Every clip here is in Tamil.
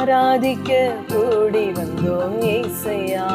ஆராதிக்க கூடி வந்தோம் ஏசையா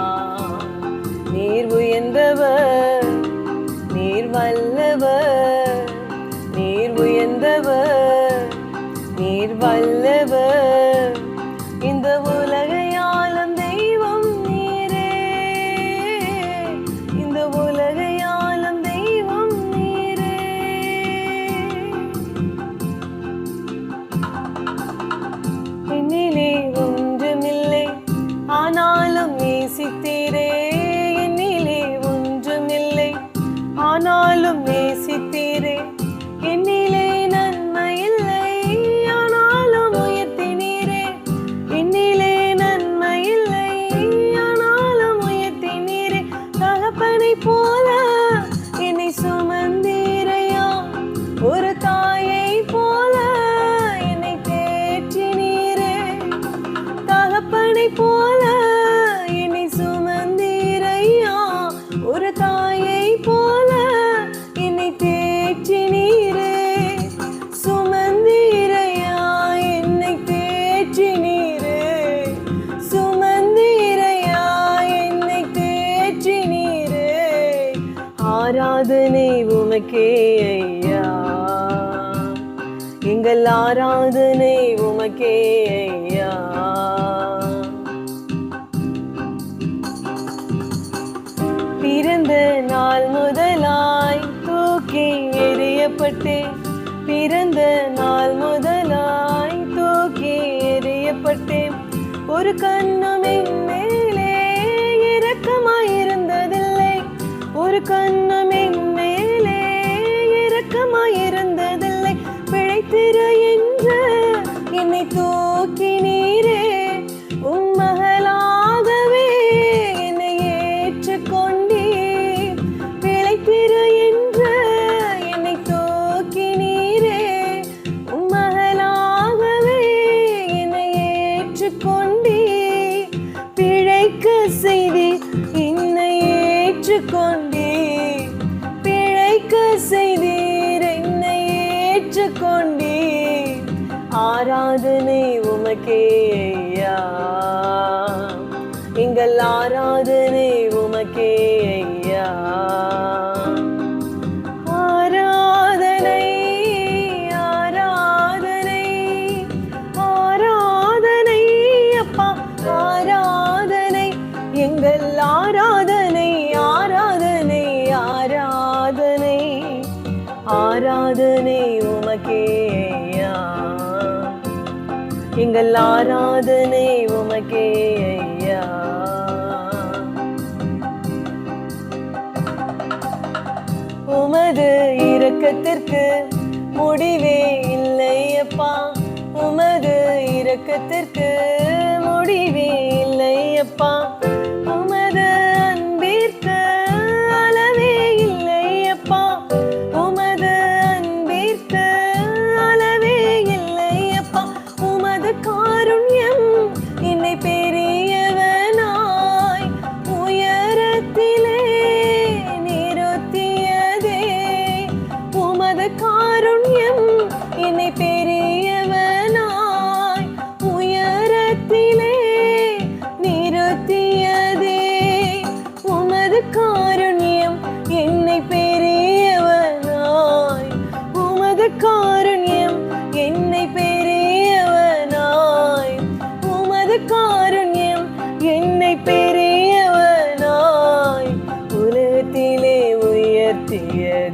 எங்கள் ஆராதனை உமக்கே ஐயா. பிறந்த நாள் முதலாய் தூக்கி எறியப்பட்டேன் பிறந்த நாள் முதலாய் தூக்கி எறியப்பட்டேன் ஒரு கண்ணும் மேலே இரக்கமாயிருந்ததில்லை ஒரு கண்ணும் உமக்கேயா? எங்கள் ஆராதனை உமக்கே ஐயா ஆராதனை ஆராதனை ஆராதனை அப்பா ஆராதனை எங்கள் எங்கள் ஆராதனை உமக்கே ஐயா. உமது இரக்கத்திற்கு முடிவே இல்லையப்பா உமது இரக்கத்திற்கு முடிவே இல்லையப்பா உமது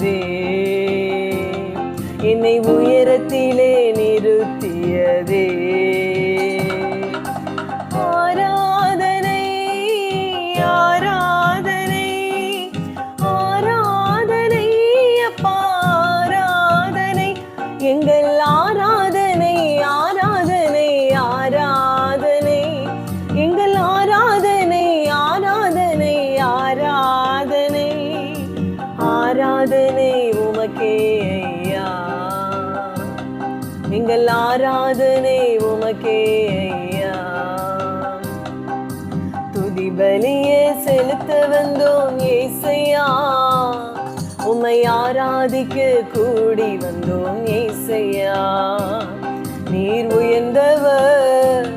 உயர்த்தியதே என்னை உயரத்திலே நிறுத்தியதே. எங்கள் ஆராதனை உமக்கே ஐயா. துதி பலியே செலுத்த வந்தோம் ஏசையா. உமை ஆராதிக்க கூடி வந்தோம் ஏசையா. நீர் உயர்ந்தவர்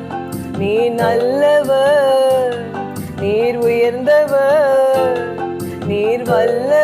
நீர் நல்லவர் நீர் உயர்ந்தவர் நீர் வல்ல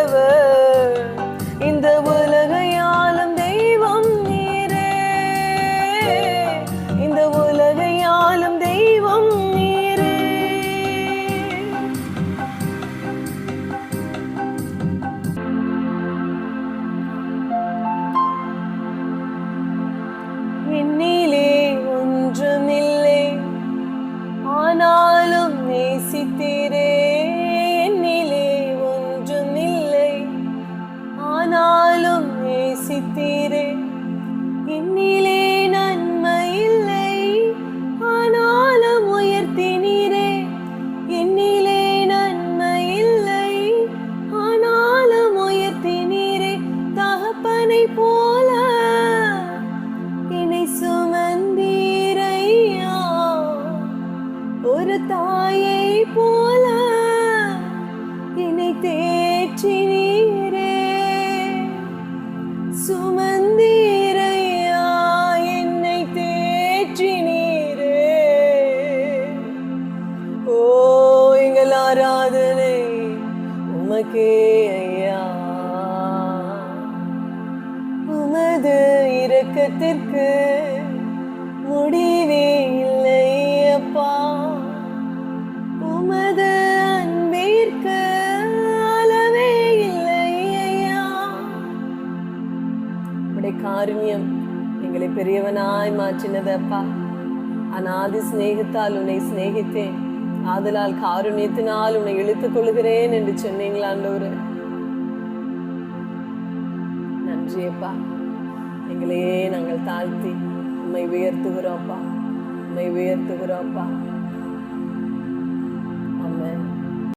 உமது இரக்கத்திற்கு முடிவே இல்லை அப்பா உமது அன்பிற்கு அளவே இல்லை ஐயா உடைய காருண்யம் எங்களை பெரியவனாய் மாற்றினது அப்பா அநாதி சிநேகித்தால் உன்னை சிநேகித்தேன். ஆதலால் காருண்யத்தினால் உன்னை இழுத்துக் கொள்கிறேன் என்று சொன்னீங்களாண்டோரு நன்றி அப்பா எங்களையே நாங்கள் தாழ்த்தி உண்மை உயர்த்துகிறோம்ப்பா உண்மை உயர்த்துகிறோம்ப்பா